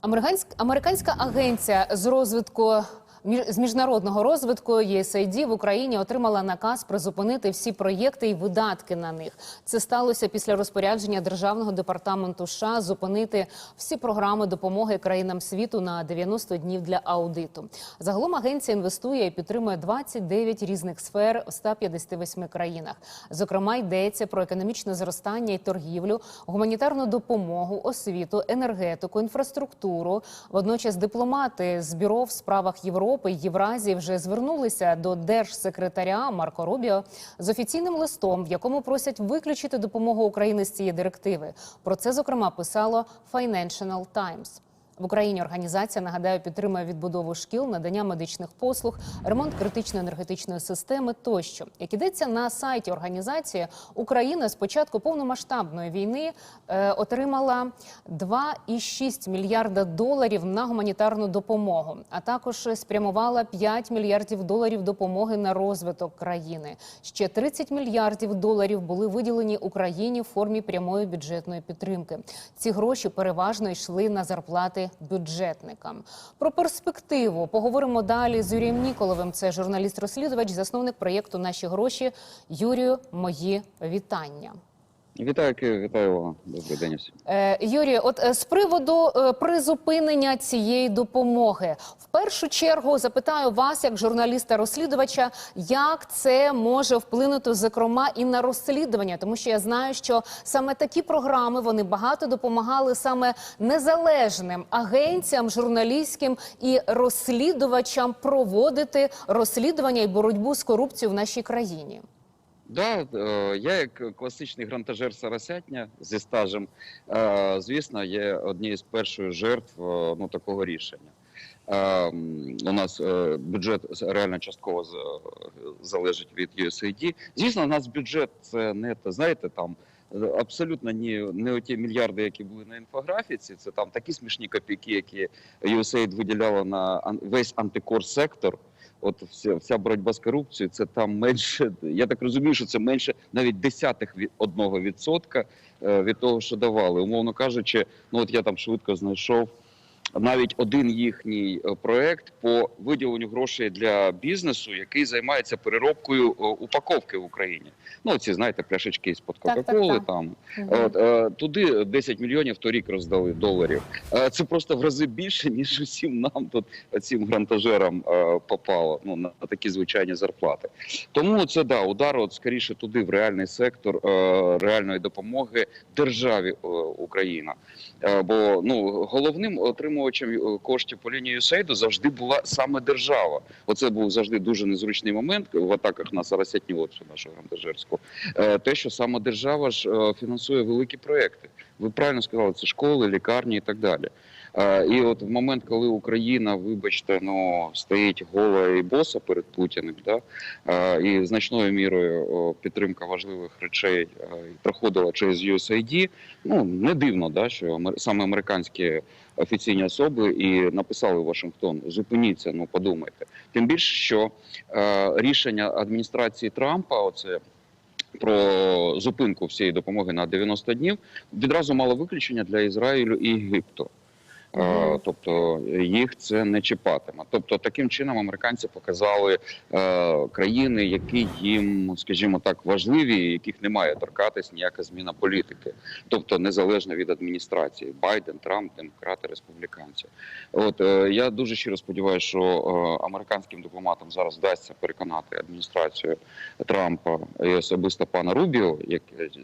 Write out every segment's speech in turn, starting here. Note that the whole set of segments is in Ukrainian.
Американська, агенція з розвитку з міжнародного розвитку USAID в Україні отримала наказ призупинити всі проєкти і видатки на них. Це сталося після розпорядження державного департаменту США зупинити всі програми допомоги країнам світу на 90 днів для аудиту. Загалом агенція інвестує і підтримує 29 різних сфер в 158 країнах. Зокрема, йдеться про економічне зростання і торгівлю, гуманітарну допомогу, освіту, енергетику, інфраструктуру. Водночас дипломати з бюро в справах Європи і Євразії вже звернулися до держсекретаря Марко Рубіо з офіційним листом, в якому просять виключити допомогу України з цієї директиви. Про це зокрема писало Financial Times. В Україні організація нагадаю підтримує відбудову шкіл, надання медичних послуг, ремонт критичної енергетичної системи тощо. Як ідеться на сайті організації, Україна з початку повномасштабної війни е, отримала 2,6 мільярда доларів на гуманітарну допомогу, а також спрямувала 5 мільярдів доларів допомоги на розвиток країни. Ще 30 мільярдів доларів були виділені Україні в формі прямої бюджетної підтримки. Ці гроші переважно йшли на зарплати бюджетникам. Про перспективу поговоримо далі з Юрієм Ніколовим. Це журналіст-розслідувач, засновник проєкту Наші гроші. Юрію, мої вітання. Вітаю, Київ, вітаю вас. Добрий день усім. Е, от е, з приводу е, призупинення цієї допомоги, в першу чергу запитаю вас, як журналіста-розслідувача, як це може вплинути, зокрема, і на розслідування, тому що я знаю, що саме такі програми вони багато допомагали саме незалежним агенціям, журналістським і розслідувачам проводити розслідування і боротьбу з корупцією в нашій країні. Да, е, я як класичний грантажер Сарасятня зі стажем, е, звісно, є однією з перших жертв е, ну, такого рішення. У нас бюджет реально частково залежить від USAID. Звісно, у нас бюджет це не те, знаєте, там абсолютно не, не оті мільярди, які були на інфографіці. Це там такі смішні копійки, які USAID виділяло на весь антикор сектор. От вся, вся боротьба з корупцією, це там менше. Я так розумію, що це менше навіть десятих від одного відсотка е, від того, що давали. Умовно кажучи, ну от я там швидко знайшов навіть один їхній е, проект по виділенню грошей для бізнесу, який займається переробкою е, упаковки в Україні. Ну ці знаєте, пляшечки з під Кока-Коли там. Мгм. От, е, туди 10 мільйонів торік роздали доларів. Е, це просто в рази більше, ніж усім нам тут цим грантажерам е, попало ну, на такі звичайні зарплати. Тому це да, удар от скоріше туди, в реальний сектор е, реальної допомоги державі е, Україна. Е, бо ну головним отримувачем коштів по лінії Сейду завжди була саме держава. Оце був завжди дуже незручний момент в атаках на Сарасятню, от нашу грантажерську. Е, те, що саме держава ж е, фінансує великі проекти. Ви правильно сказали, це школи, лікарні і так далі. Е, І от в момент, коли Україна, вибачте, ну стоїть гола і боса перед Путіним, да, е, і значною мірою підтримка важливих речей е, проходила через USAID, ну не дивно, да, що саме американські офіційні особи і написали Вашингтон: зупиніться, ну подумайте. Тим більше, що рішення адміністрації Трампа, оце про зупинку всієї допомоги на 90 днів, відразу мало виключення для Ізраїлю і Єгипту. Е, Тобто їх це не чіпатиме. Тобто, таким чином американці показали е, країни, які їм, скажімо так, важливі, яких не має торкатись ніяка зміна політики, тобто незалежно від адміністрації Байден, Трамп, демократи, республіканці. От е, я дуже щиро сподіваюся, що е, американським дипломатам зараз вдасться переконати адміністрацію Трампа і особисто пана Рубіо, як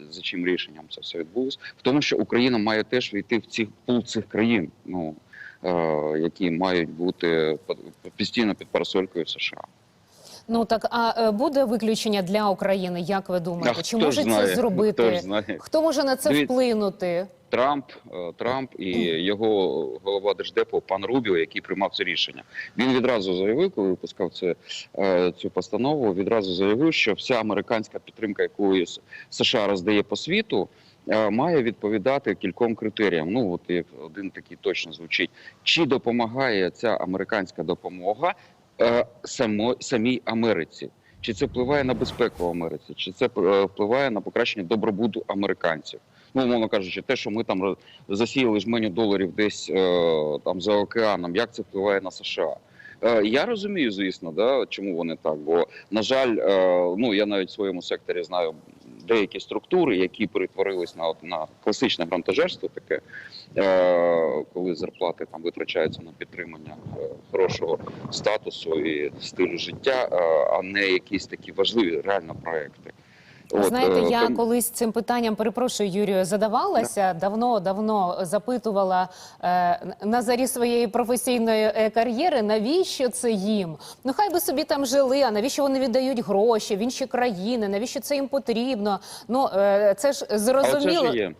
за чим рішенням це все відбулось, в тому, що Україна має теж війти в ці пул цих країн, ну е, які мають бути постійно під парасолькою США. Ну так а е, буде виключення для України? Як ви думаєте? А Чи хто може знає? це зробити? Хто знає? Хто може на це Дивіться. вплинути? Трамп, е, Трамп і його голова держдепу пан Рубіо, який приймав це рішення. Він відразу заявив, коли випускав це, цю постанову, відразу заявив, що вся американська підтримка, яку США роздає по світу, має відповідати кільком критеріям. Ну от як один такий точно звучить: чи допомагає ця американська допомога е, само, самій Америці? Чи це впливає на безпеку Америці? Чи це е, впливає на покращення добробуту американців? Ну, умовно кажучи, те, що ми там засіяли жменю доларів десь е, там за океаном, як це впливає на США? Е, Я розумію, звісно, да, чому вони так. Бо, на жаль, е, ну я навіть в своєму секторі знаю деякі структури, які перетворились на, на класичне грантожерство, таке, е, коли зарплати там витрачаються на підтримання е, хорошого статусу і стилю життя, е, а не якісь такі важливі реально проекти. От, Знаєте, е, я колись цим питанням перепрошую, Юрію, задавалася давно, давно запитувала е, на зарі своєї професійної е, кар'єри, навіщо це їм? Ну хай би собі там жили. А навіщо вони віддають гроші в інші країни? Навіщо це їм потрібно? Ну е, це ж а зрозуміло, оце ж є.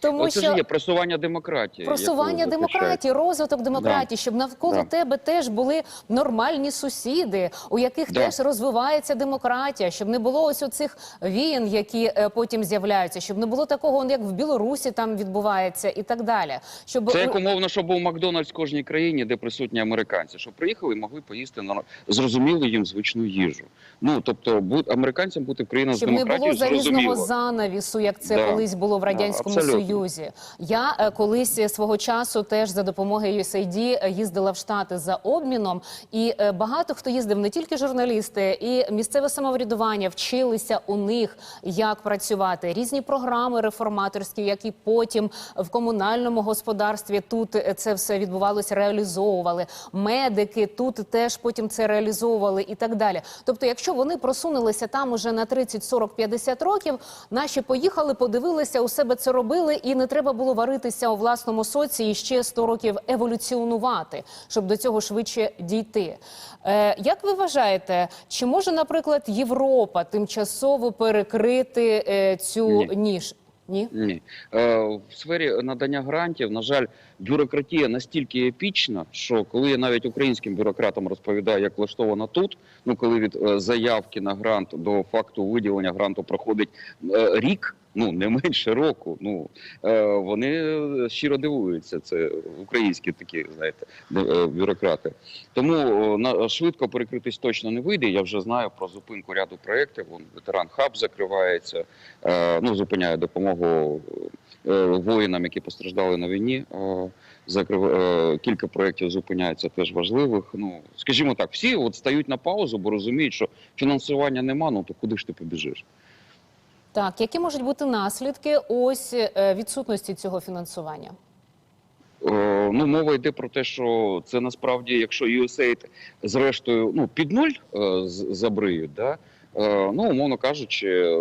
Тому Оце що ж є просування демократії. просування демократії, розвиток демократії, щоб навколо Да. тебе теж були нормальні сусіди, у яких Да. теж розвивається демократія, щоб не було ось оцих війн, які е, потім з'являються, щоб не було такого, як в Білорусі там відбувається, і так далі. Щоб Це як умовно, щоб був Макдональдс в кожній країні, де присутні американці, щоб приїхали і могли поїсти на зрозумілу їм звичну їжу. Ну тобто, будь американцям бути в країнах з щоб не було демократією залізного занавісу, як це Да. колись було в радянському абсолютно. союзі. Я е, колись свого часу теж за допомогою USAID е, їздила в Штати за обміном, і е, багато хто їздив, не тільки журналісти, і місцеве самоврядування вчилися у них, як працювати. Різні програми реформаторські, які потім в комунальному господарстві тут це все відбувалося, реалізовували. Медики тут теж потім це реалізовували і так далі. Тобто, якщо вони просунулися там уже на 30, 40, 50 років, наші поїхали, подивилися, у себе це робили, і не треба було варитися у власному соці і ще 100 років еволюціонувати, щоб до цього швидше дійти. Е, як ви вважаєте, чи може, наприклад, Європа тимчасово перекрити е, цю Ні. ніж? Ні? Ні, е, в сфері надання грантів, на жаль, бюрократія настільки епічна, що коли я навіть українським бюрократам розповідаю, як влаштовано тут, ну коли від е, заявки на грант до факту виділення гранту проходить е, рік. Ну не менше року. Ну е, вони щиро дивуються. Це українські такі, знаєте, е, бюрократи. Тому е, на швидко перекритись точно не вийде. Я вже знаю про зупинку ряду проєктів. Вон ветеран хаб закривається. Ну зупиняє допомогу воїнам, які постраждали на війні. Закрив кілька проєктів зупиняється теж важливих. Ну скажімо так, всі от стають на паузу, бо розуміють, що фінансування нема. Ну то куди ж ти побіжиш? Так, які можуть бути наслідки ось е, відсутності цього фінансування? Е, Ну, мова йде про те, що це насправді, якщо USAID зрештою ну, під нуль е, забриють, да? ну, умовно кажучи,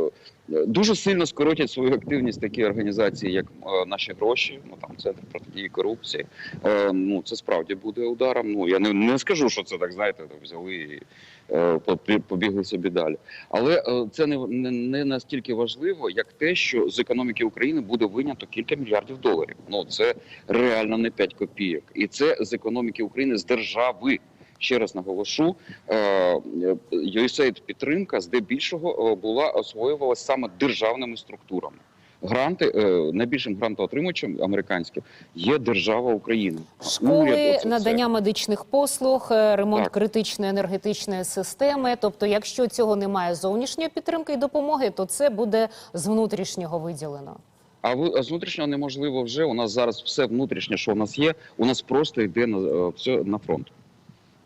дуже сильно скоротять свою активність такі організації, як е, наші гроші, ну там центр протидії корупції. Е, ну, це справді буде ударом. Ну я не, не скажу, що це так, знаєте, взяли і е, побігли собі далі. Але е, це не, не, не настільки важливо, як те, що з економіки України буде винято кілька мільярдів доларів. Ну це реально не 5 копійок, і це з економіки України з держави. Ще раз наголошу, е, USAID підтримка здебільшого е, була освоювалася саме державними структурами. Гранти е, найбільшим грантоотримувачем американським є держава України. Школи, Уряд, оце все. надання медичних послуг, ремонт Так. критичної енергетичної системи. Тобто, якщо цього немає зовнішньої підтримки і допомоги, то це буде з внутрішнього виділено. А ви з внутрішнього неможливо вже. У нас зараз все внутрішнє, що у нас є, у нас просто йде на все на фронт.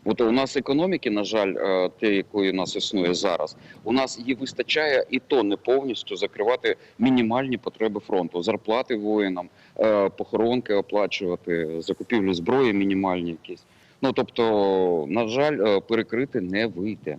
От у нас економіки, на жаль, е, те, якої у нас існує зараз, у нас її вистачає і то не повністю закривати мінімальні потреби фронту, зарплати воїнам, е, похоронки оплачувати, закупівлю зброї мінімальні якісь. Ну тобто, на жаль, е, перекрити не вийде.